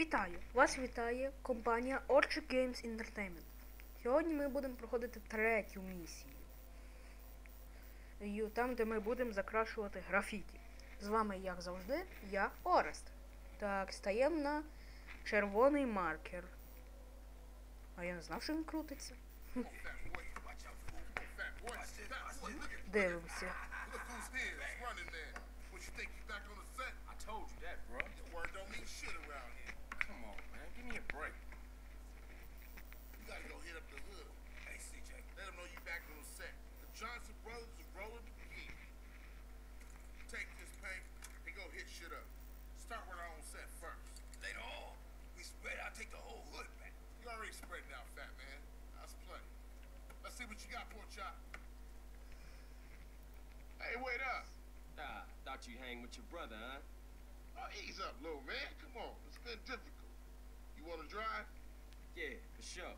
Вітаю! Вас вітає компанія Orchard Games Entertainment. Сьогодні ми будемо проходити третю місію. Там, де ми будемо закрашувати графіті. З вами, як завжди, я Орест. Так, стаємо на червоний маркер. А я не знав, що він крутиться. Дивимося. What you think you back on the set? I told you that, bro. Your word don't mean shit around here. See what you got, pork chop. Hey, wait up. Ah, thought you hang with your brother, huh? Oh, ease up, little man. Come on. It's been difficult. You wanna drive? Yeah, for sure.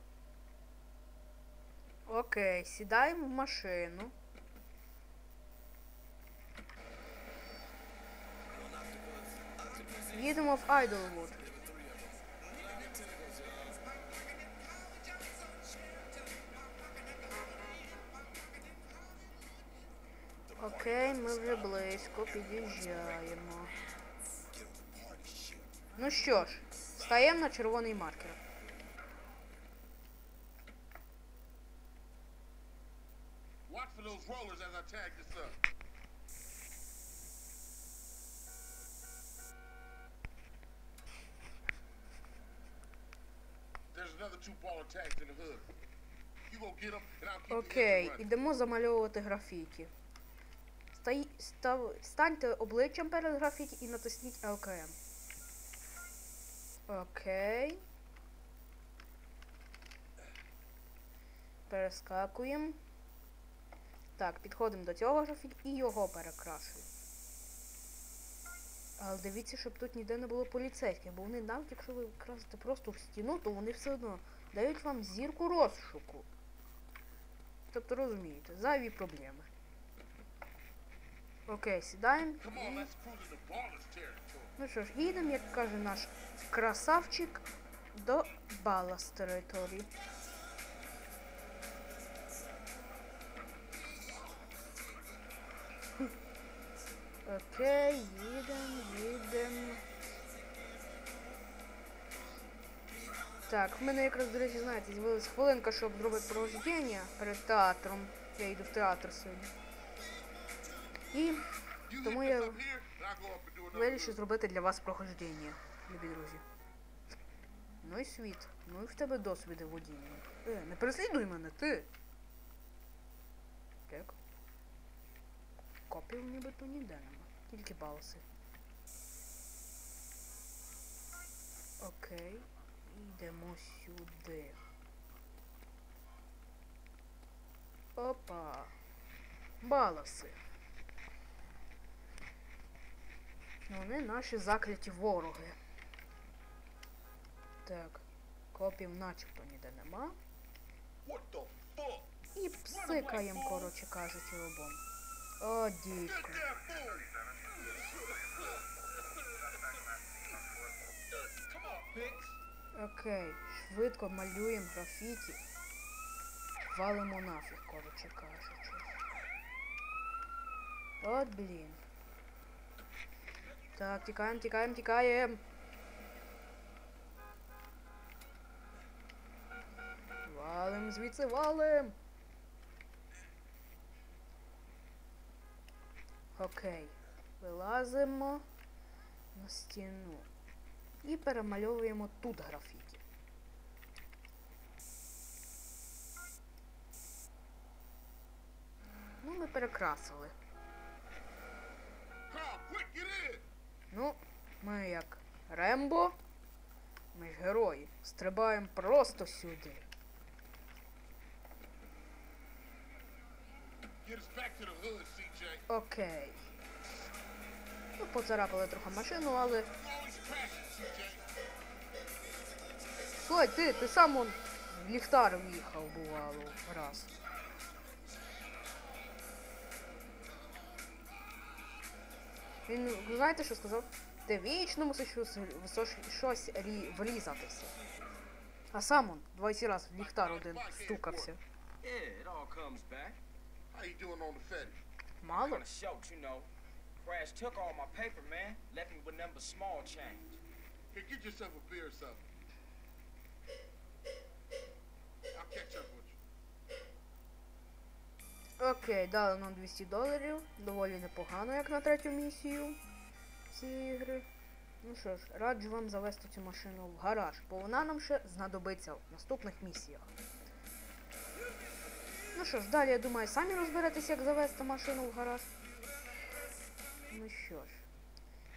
Окей, сідаємо в машину. Їдемо в Айдлвуд. Окей, ми вже близько під'їжджаємо. Ну що ж, стаємо на червоний маркер. Окей, running. ідемо замальовувати графіті. Стай, став, станьте обличчям перед графіті і натисніть ЛКМ. Окей. Перескакуємо. Так, підходимо до цього графіті і його перекрашуємо. Але дивіться, щоб тут ніде не було поліцейських, бо вони навіть якщо ви красите просто в стіну, то вони все одно дають вам зірку розшуку. Тобто розумієте, зайві проблеми. Окей, сідаємо. Ну що ж, їдемо, як каже наш красавчик, до Балас території. Окей, їдемо, їдемо. Так, в мене якраз, до речі, знаєте, з'явилась хвилинка, щоб зробити провождення перед театром. Я йду в театр сьогодні. And do another вирішив зробити для вас проходження, любі друзі. Ну і світ. Ну і в тебе досвіди водіння. Е, не переслідуй мене, ти. Так. Копів нібито ніде нема. Тільки балси. Окей. Йдемо сюди. Опа. Баласи. Вони наші закляті вороги. Так, копів начебто ніде нема. І псикаєм, коротше кажучи, обом. О, дідько. Окей, швидко малюємо графіті. Валимо нафіг, коротше кажучи. От блін. Так, тікаємо, тікаємо, тікаємо. Валим звідси валим. Окей. Вилазимо на стіну. І перемальовуємо тут графіті. Ну, ми перекрасили. Рембо. Ми ж герої. Стрибаємо просто сюди. Окей. Ну, поцарапали трохи машину, але. Слухай, ти, ти сам он в ліхтар в'їхав, бувало, раз. Він, знаєте, що сказав? Ти вічно мусиш щось, врізатися. А сам он 20 раз в ліхтар один стукався. Мало. Crash took all my paper, man. Left me with but small change. Here, get yourself a beer or something. I'll catch up with you. Окей, дали нам 200 доларів. Доволі непогано, як на третю місію цієї гри. Ну що ж, раджу вам завести цю машину в гараж, бо вона нам ще знадобиться в наступних місіях. Ну що ж, далі, я думаю, самі розберетесь, як завести машину в гараж. Ну що ж.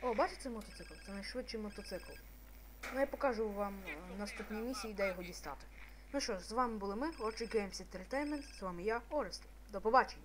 О, бачите мотоцикл? Це найшвидший мотоцикл. Ну я покажу вам е, в наступній місії, де його дістати. Ну що ж, з вами були ми, Orchard Games Entertainment, з вами я, Орест. До побачення.